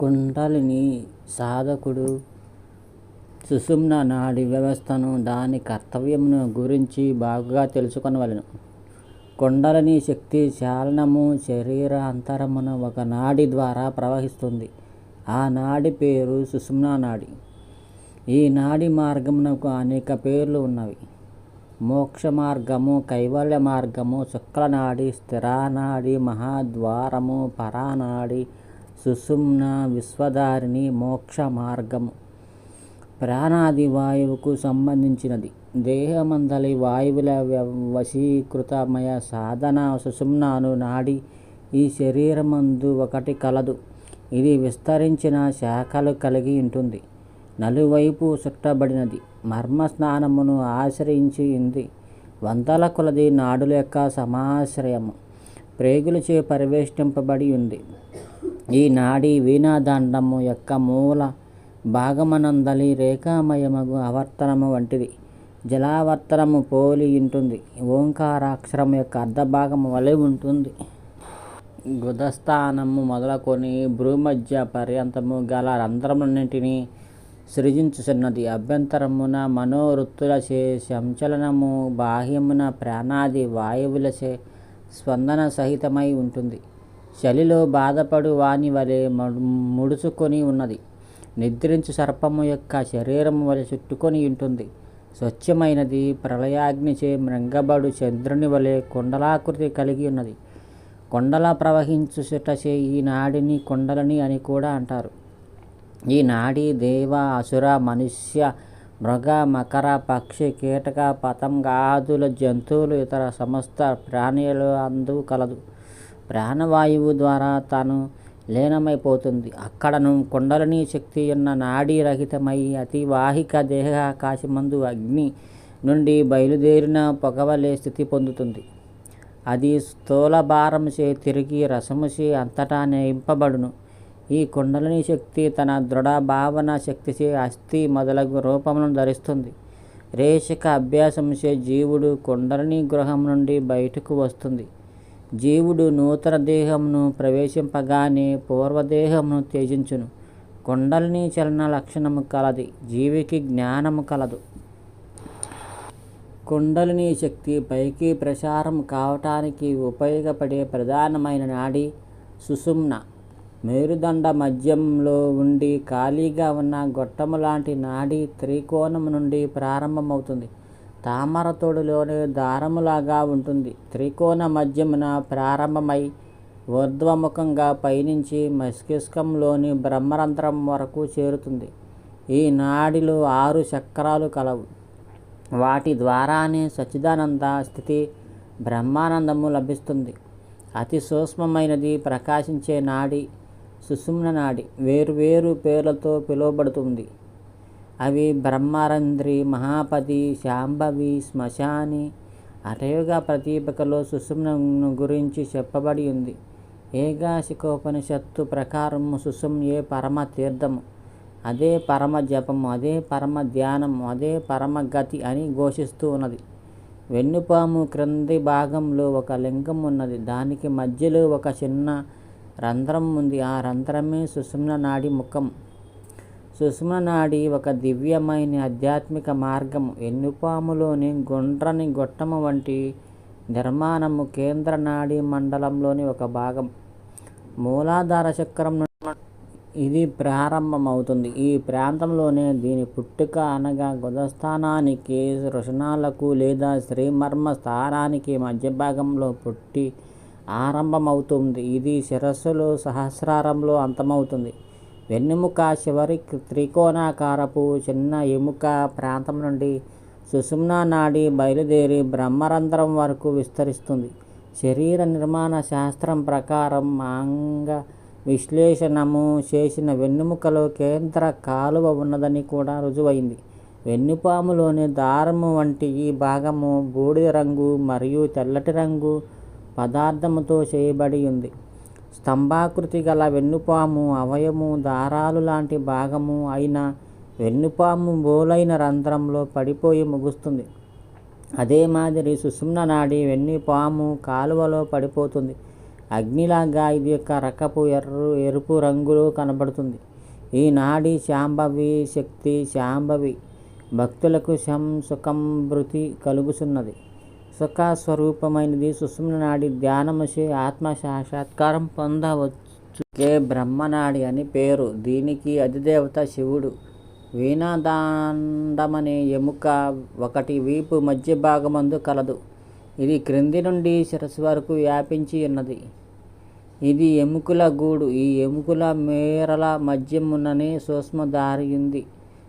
కుండలిని సాధకుడు సుషుమ్న నాడీ వ్యవస్థను దాని కర్తవ్యమును గురించి బాగుగా తెలుసుకొనవలెను. కుండలిని శక్తి చాలనము శరీర అంతరమున ఒక నాడి ద్వారా ప్రవహిస్తుంది. ఆ నాడి పేరు సుషుమ్న నాడి ఈ నాడీ మార్గమునకు అనేక పేర్లు ఉన్నవి. మోక్షమార్గము, కైవల్య మార్గము, శుక్లనాడి, స్థిరానాడి మహాద్వారము, పరానాడి, సుషుమ్న, విశ్వధారిణి, మోక్ష మార్గము. ప్రాణాది వాయువుకు సంబంధించినది. దేహమందలి వాయువుల వశీకృతమయ సాధన సుషుమ్నాను నాడి ఈ శరీరమందు ఒకటి కలదు. ఇది విస్తరించిన శాఖలు కలిగి ఉంటుంది. నలువైపు చుట్టబడినది. మర్మస్థానమును ఆశ్రయించి ఉంది. వందల కొలది నాడుల యొక్క సమాశ్రయము. ప్రేగులచే పరివేష్టింపబడి ఉంది. ఈ నాడీ వీణాదండము యొక్క మూల భాగమనందలి రేఖామయమగు ఆవర్తనము వంటిది. జలావర్తనము పోలి ఉంటుంది ఓంకారాక్షరం యొక్క అర్ధభాగము వలె ఉంటుంది. గుదస్థానము మొదలుకొని భ్రూమధ్య పర్యంతము గల రంధ్రములన్నింటినీ సృజించుచున్నది. అభ్యంతరమున మనోవృత్తులచే సంచలనము బాహ్యమున ప్రాణాది వాయువులచే స్పందన సహితమై ఉంటుంది. చలిలో బాధపడు వాని వలె ముడుచుకొని ఉన్నది. నిద్రించు సర్పము యొక్క శరీరము వలె చుట్టుకొని ఉంటుంది స్వచ్ఛమైనది. ప్రళయాగ్నిచే మ్రింగబడు చంద్రునివలె కుండలాకృతి కలిగి ఉన్నది. కొండల ప్రవహించుటచే ఈ నాడిని కొండలని అని కూడా అంటారు. ఈ నాడీ దేవ, అసుర, మనుష్య, మృగ, మకర, పక్షి, కీటక, పతంగాదుల జంతువులు ఇతర సమస్త ప్రాణులందు కలదు. ప్రాణవాయువు ద్వారా తాను లీనమైపోతుంది. అక్కడను కుండలనీ శక్తి ఉన్న నాడీ రహితమై అతివాహిక దేహాకాశమందు అగ్ని నుండి బయలుదేరిన పొగవలే స్థితి పొందుతుంది. అది స్థూలభారముచే తిరిగి రసముచే అంతటా నింపబడును. ఈ కుండలని శక్తి తన దృఢ భావన శక్తిచే అస్థి మొదలగు రూపమును ధరిస్తుంది. రేషిక అభ్యాసముచే జీవుడు కుండలినీ గృహం నుండి బయటకు వస్తుంది. జీవుడు నూతన దేహమును ప్రవేశింపగానే పూర్వదేహమును త్యజించును. కుండలిని చలన లక్షణము కలది. జీవికి జ్ఞానము కలదు. కుండలినీ శక్తి పైకి ప్రసారం కావటానికి ఉపయోగపడే ప్రధానమైన నాడి సుసుమ్న మేరుదండ మధ్యంలో ఉండి ఖాళీగా ఉన్న గొట్టము లాంటి నాడీ త్రికోణం నుండి ప్రారంభమవుతుంది. తామరతొడిలోని దారములాగా ఉంటుంది. త్రికోణ మధ్యమున ప్రారంభమై ఊర్ధ్వముఖంగా పయనించి మస్కిష్కంలోని బ్రహ్మరంధ్రం వరకు చేరుతుంది. ఈ నాడిలో ఆరు చక్రాలు కలవు. వాటి ద్వారానే సచ్చిదానంద స్థితి బ్రహ్మానందము లభిస్తుంది. అతి సూక్ష్మమైనది ప్రకాశించే నాడి సుషుమ్న నాడి వేర్వేరు పేర్లతో పిలువబడుతుంది. అవి బ్రహ్మరంధ్రి, మహాపతి శాంభవి, శ్మశాని. అటయుగ ప్రతీపికలో సుషుమ్నను గురించి చెప్పబడి ఉంది. ఏకాశికోపనిషత్తు ప్రకారము ఏ పరమ తీర్థము. అదే పరమ జపము. అదే పరమ ధ్యానము. అదే పరమ గతి అని ఘోషిస్తూ ఉన్నది. వెన్నుపాము క్రింది భాగంలో ఒక లింగం ఉన్నది. దానికి మధ్యలో ఒక చిన్న రంధ్రం ఉంది. ఆ రంధ్రమే సుషుమ్న నాడి ముఖం సుషుమ్న నాడీ ఒక దివ్యమైన ఆధ్యాత్మిక మార్గము. ఎన్నుపాములోని గుండ్రని గొట్టము వంటి నిర్మాణము కేంద్ర నాడీ మండలంలోని ఒక భాగం మూలాధార చక్రం ఇది ప్రారంభమవుతుంది. ఈ ప్రాంతంలోనే దీని పుట్టుక అనగా గుదస్థానానికి, రుషణాలకు లేదా శ్రీమర్మ స్థానానికి మధ్య భాగంలో పుట్టి ఆరంభమవుతుంది. ఇది శిరస్సులో సహస్రారంలో అంతమవుతుంది. వెన్నెముక చివరి త్రికోణాకారపు చిన్న ఎముక ప్రాంతం నుండి సుషుమ్నా నాడి బయలుదేరి బ్రహ్మరంధ్రం వరకు విస్తరిస్తుంది. శరీర నిర్మాణ శాస్త్రం ప్రకారం అంగ విశ్లేషణము చేసిన వెన్నెముకలో కేంద్ర కాలువ ఉన్నదని కూడా రుజువైంది. వెన్నుపాములోని దారము వంటి ఈ భాగము బూడిద రంగు మరియు తెల్లటి రంగు పదార్థముతో చేయబడి ఉంది. స్తంభాకృతి గల వెన్నుపాము అవయము దారాలు లాంటి భాగము అయిన వెన్నుపాము బోలైన రంధ్రంలో పడిపోయి ముగుస్తుంది. అదే మాదిరి సుషుమ్న నాడి వెన్నుపాము కాలువలో పడిపోతుంది. అగ్నిలాగా ఇది యొక్క రకపు ఎర్ర ఎరుపు రంగులో కనబడుతుంది ఈ నాడి శాంభవి శక్తి శాంభవి భక్తులకు శం సుఖం భృతి కలుగుతున్నది స్వరూపమైనది సుషుమ్న నాడి ధ్యానముచే ఆత్మ సాక్షాత్కారం పొందవచ్చు. కే బ్రహ్మనాడి అని పేరు. దీనికి అధిదేవత శివుడు. వీణాదాండమనే ఎముక ఒకటి వీపు మధ్య భాగమందు కలదు. ఇది క్రింది నుండి శిరస్సు వరకు వ్యాపించి ఉన్నది. ఇది ఎముకల గూడు. ఈ ఎముకల మేరల మధ్యముననే సూక్ష్మ దారి ఉంది.